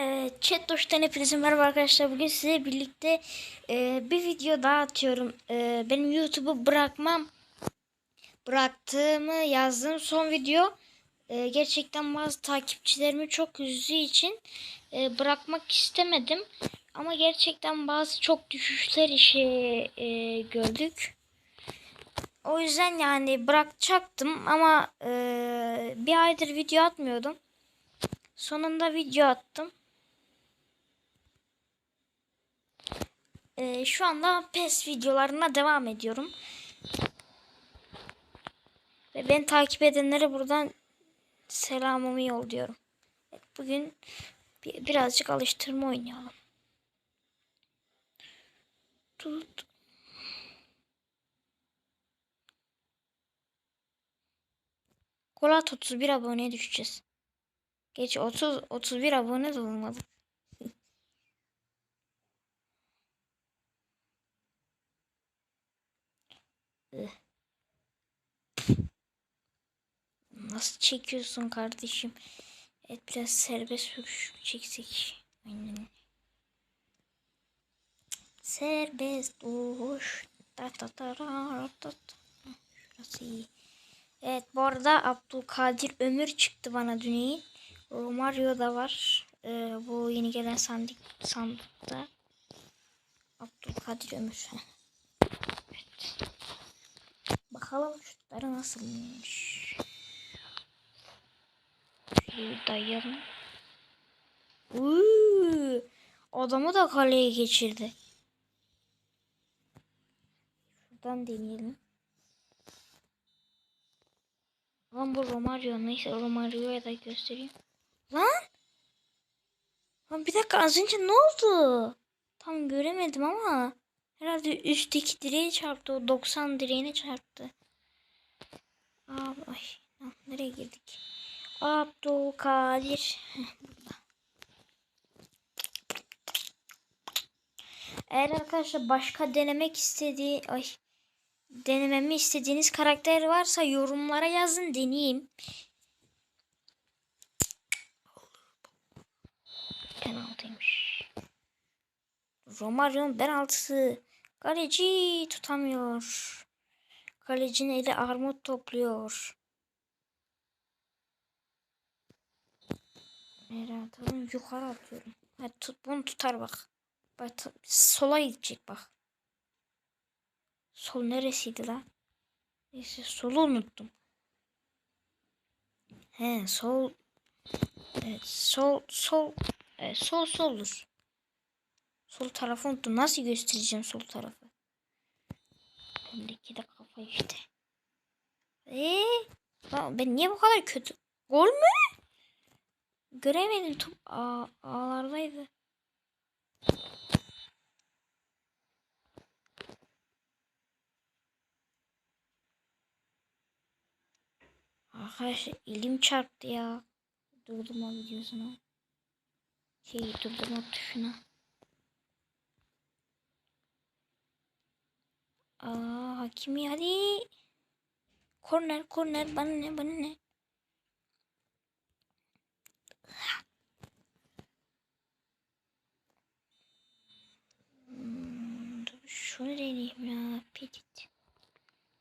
Ee, Chat Doş'tan hepinize merhaba arkadaşlar. Bugün size birlikte e, bir video daha atıyorum. E, benim YouTube'u bırakmam, bıraktığımı yazdığım son video. E, gerçekten bazı takipçilerimi çok üzdüğü için e, bırakmak istemedim. Ama gerçekten bazı çok düşüşler işe e, gördük. O yüzden yani bırakacaktım ama e, bir aydır video atmıyordum. Sonunda video attım. Ee, şu anda PES videolarına devam ediyorum. Ve beni takip edenlere buradan selamımı yolluyorum. Evet, bugün bir, birazcık alıştırma oynayalım. Tut. Kolat 31 aboneye düşeceğiz. Geç 30 31 abone de. Nasıl çekiyorsun kardeşim? Evet biraz serbest sürüş çeksek. Aynen. Serbest duş. Ta ta ta ra ta ta. Şurası iyi. Evet bu arada Abdülkadir Ömür çıktı bana dün Romario da var. Ee, bu yeni gelen sandık sandıkta. Abdülkadir Ömür. Bakalım şutları nasılmış. Dayayalım. Uuu, adamı da kaleye geçirdi. Şuradan deneyelim. Lan bu Romario neyse Romario'ya da göstereyim. Lan! Lan bir dakika az önce ne oldu? Tam göremedim ama herhalde üstteki direğe çarptı. O 90 direğine çarptı. Ay, nereye girdik? Abdülkadir. Eğer arkadaşlar başka denemek istediği ay denememi istediğiniz karakter varsa yorumlara yazın deneyeyim. Penaltıymış. Romario'nun penaltısı. Kaleci tutamıyor. Kalecinin eli armut topluyor. Herhalde yukarı atıyorum. Hadi tut, bunu tutar bak. Bak sola gidecek bak. Sol neresiydi lan? Neyse solu unuttum. He sol. Evet sol sol. Evet, sol soldur. Sol tarafı unuttum. Nasıl göstereceğim sol tarafı? Bendeki de kafa işte. Eee? Ben niye bu kadar kötü? Gol mü? Göremedim top A ağlardaydı. Arkadaşlar elim çarptı ya. Durdurma videosuna. Şey durdurma tuşuna. Aa Hakimi hadi. Korner korner bana ne bana ne. Hmm, dur şunu deneyeyim ya. Petit.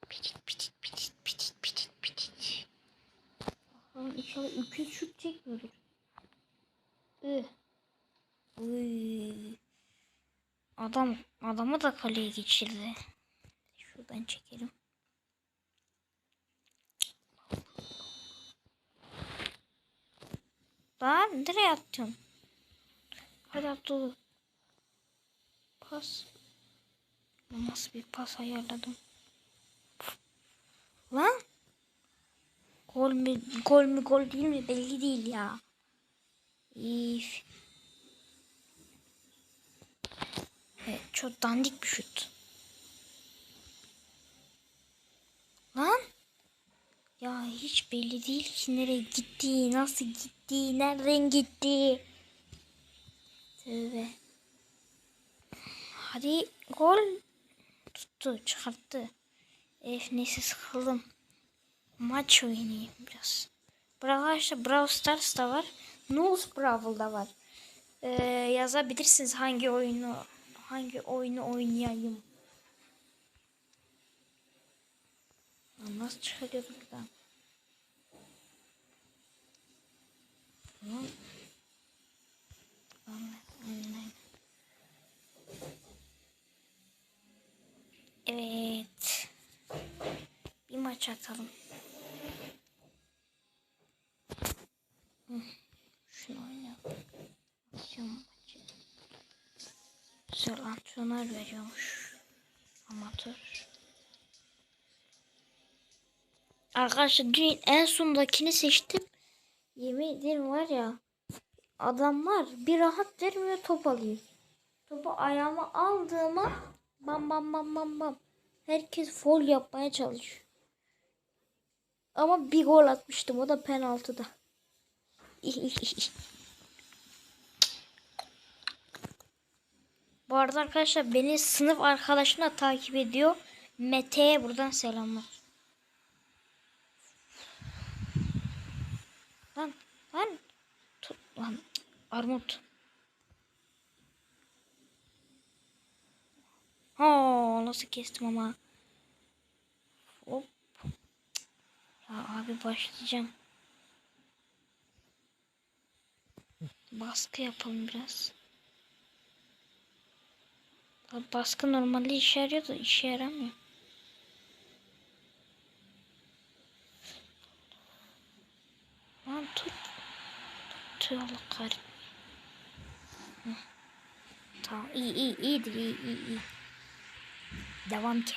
Petit petit petit petit petit petit. Bakalım inşallah 200 şut çekmiyordur. Adam adamı da kaleye geçirdi. Şuradan çekelim. Lan nereye attın? Hadi Abdullah. Pas. Nasıl bir pas ayarladım? Lan? Gol mü, gol mü, gol değil mi belli değil ya. İf. Evet, çok dandik bir şut. Lan? Ya hiç belli değil ki nereye gitti, nasıl gitti, nereden gitti. Tövbe. Hadi gol. Tuttu, çıkarttı. Ef neyse sıkıldım. Maç oynayayım biraz. Arkadaşlar Brawl Stars da var. News Brawl da var. e, yazabilirsiniz hangi oyunu hangi oyunu oynayayım. Nasıl çıkarıyoruz buradan? Evet. Bir maç atalım. Şunu oynayalım. Aksiyon maçı. Güzel antrenör veriyormuş. Arkadaşlar dün en sondakini seçtim. Yemin var ya adamlar bir rahat vermiyor top alıyor. Topu ayağıma aldığıma bam bam bam bam bam. Herkes foul yapmaya çalışıyor. Ama bir gol atmıştım o da penaltıda. Bu arada arkadaşlar beni sınıf arkadaşım da takip ediyor. Mete'ye buradan selamlar. Lan lan tut lan armut. Ha nasıl kestim ama. Hop. Ya abi başlayacağım. Baskı yapalım biraz. Baskı normalde işe yarıyor da işe yaramıyor. Lan tut. Kahretsin. Hı. Tamam iyi iyi iyidir iyi iyi iyi. Devam ki.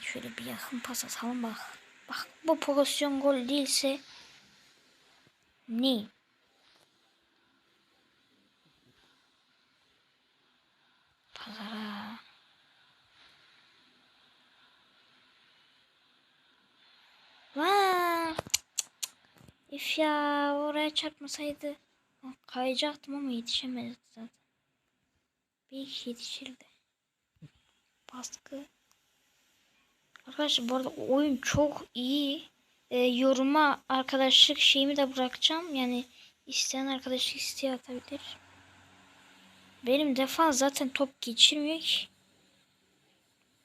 Şöyle bir yakın pas atalım bak. Bak bu pozisyon gol değilse ne? Pazara. Vaa. Üf ya oraya çarpmasaydı Ha, kayacaktım ama yetişemedi zaten. Bir iki yetişirdi. Baskı. Arkadaşlar bu arada oyun çok iyi. Ee, yoruma arkadaşlık şeyimi de bırakacağım. Yani isteyen arkadaşlık isteği atabilir. Benim defans zaten top geçirmiyor ki.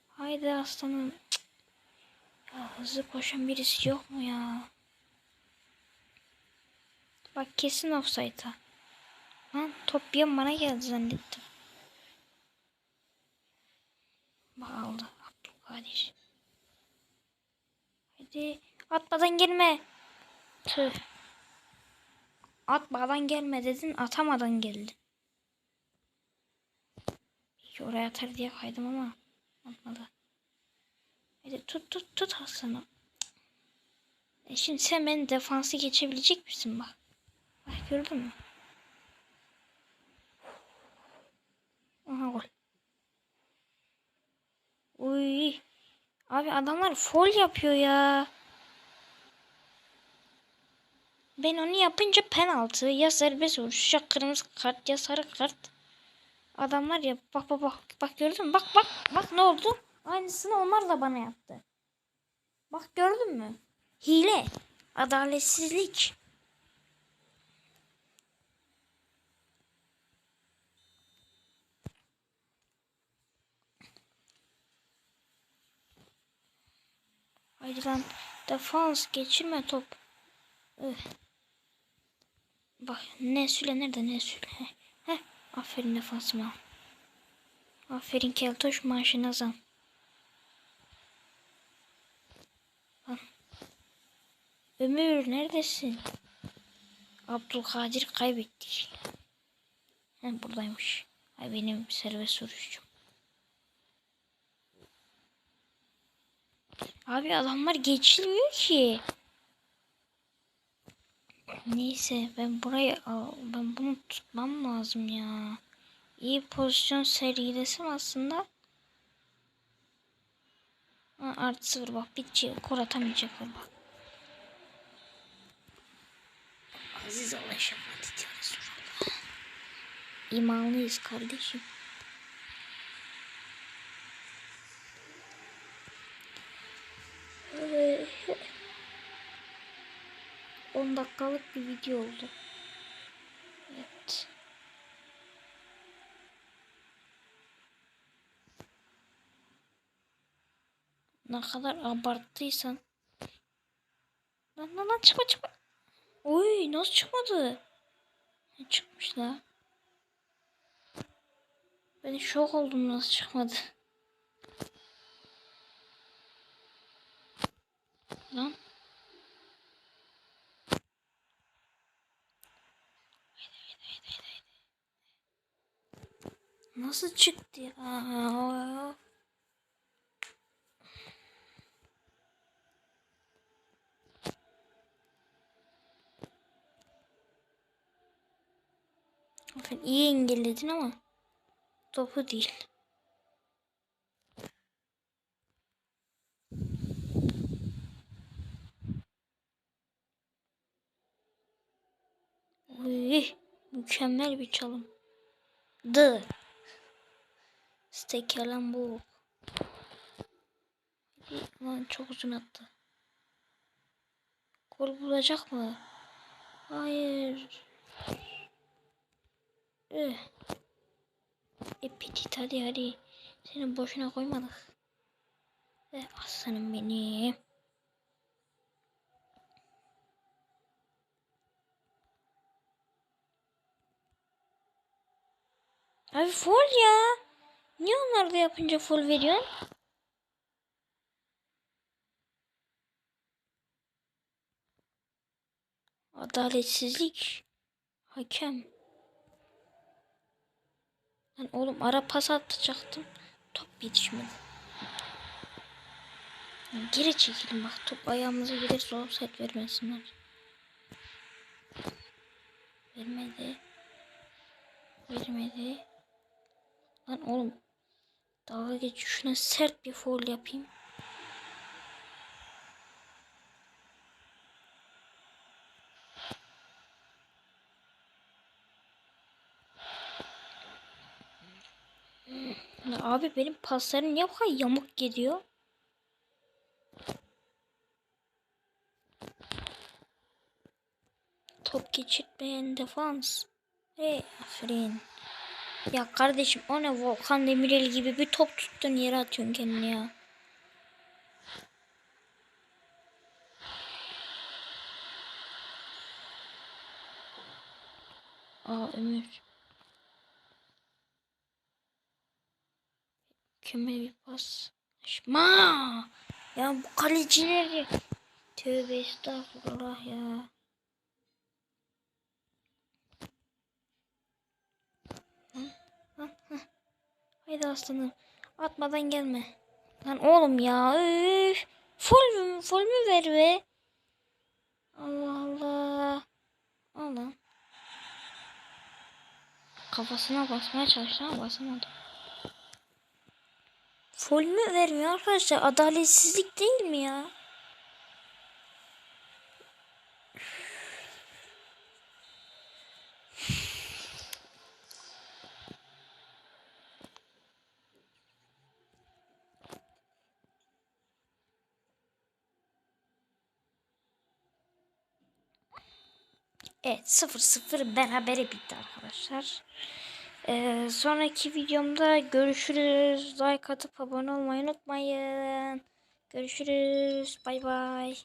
Haydi aslanım. Cık. Ya hızlı koşan birisi yok mu ya? Bak kesin offside'a. Lan top bir an bana geldi zannettim. Bak aldı. Abdülkadir. Hadi atmadan gelme. Tüh. Atmadan gelme dedin atamadan geldin. İyi oraya atar diye kaydım ama atmadı. Hadi tut tut tut aslanım. E şimdi sen benim defansı geçebilecek misin bak. Bak gördün mü? Aha gol. Uy. Abi adamlar foul yapıyor ya. Ben onu yapınca penaltı ya serbest vuruş ya kırmızı kart ya sarı kart. Adamlar ya bak bak bak bak gördün mü? Bak bak bak ne oldu? Aynısını onlar da bana yaptı. Bak gördün mü? Hile. Adaletsizlik. Haydi lan defans geçirme top. Öh. Bak ne süle nerede ne süle. Heh. Heh. Aferin defansıma. Aferin Keltoş maaşına zam. Ömür neredesin? Abdülkadir kaybettik. He buradaymış. Ay benim serbest vuruşum. Abi adamlar geçilmiyor ki. Neyse ben burayı ben bunu tutmam lazım ya. İyi pozisyon sergilesem aslında. Ha, artı sıfır bak bitçi kor atamayacaklar bak. Aziz Allah ya Resulallah. İmanlıyız kardeşim. Oh 10 dakikalık bir video oldu. Evet. Ne kadar abarttıysan. Lan lan lan çıkma çıkma. Oy nasıl çıkmadı? Çıkmış la. Ben şok oldum nasıl çıkmadı. Lan. Nasıl çıktı ya? Aferin, iyi engelledin ama topu değil. Uy, mükemmel bir çalım. D. Stekelan bu. Lan çok uzun attı. Gol bulacak mı? Hayır. Eh. E petit hadi hadi. Seni boşuna koymadık. Eh aslanım benim. Abi full ya. Niye onlar da yapınca full veriyorsun? Adaletsizlik. Hakem. Lan oğlum ara pas atacaktım. Top yetişmedi. Geri çekilin bak top ayağımıza gelirse offside vermesinler. Vermedi. Vermedi. Lan oğlum. Dalga geç şuna sert bir foul yapayım. Ya abi benim paslarım niye kadar yamuk gidiyor? Top geçirtmeyen defans. Hey aferin. Ya kardeşim o ne Volkan Demirel gibi bir top tuttun yere atıyorsun kendini ya. Aa Ömür. Mükemmel bir pas. Ma! Ya bu kalecileri. Tövbe estağfurullah ya. Haydi aslanım. Atmadan gelme. Lan oğlum ya. Üf. Full mü, full mü ver be? Allah Allah. Allah. Kafasına basmaya çalıştı ama basamadı. Full mü vermiyor arkadaşlar? Adaletsizlik değil mi ya? Evet 0-0 berabere bitti arkadaşlar. Ee, sonraki videomda görüşürüz. Like atıp abone olmayı unutmayın. Görüşürüz. Bay bay.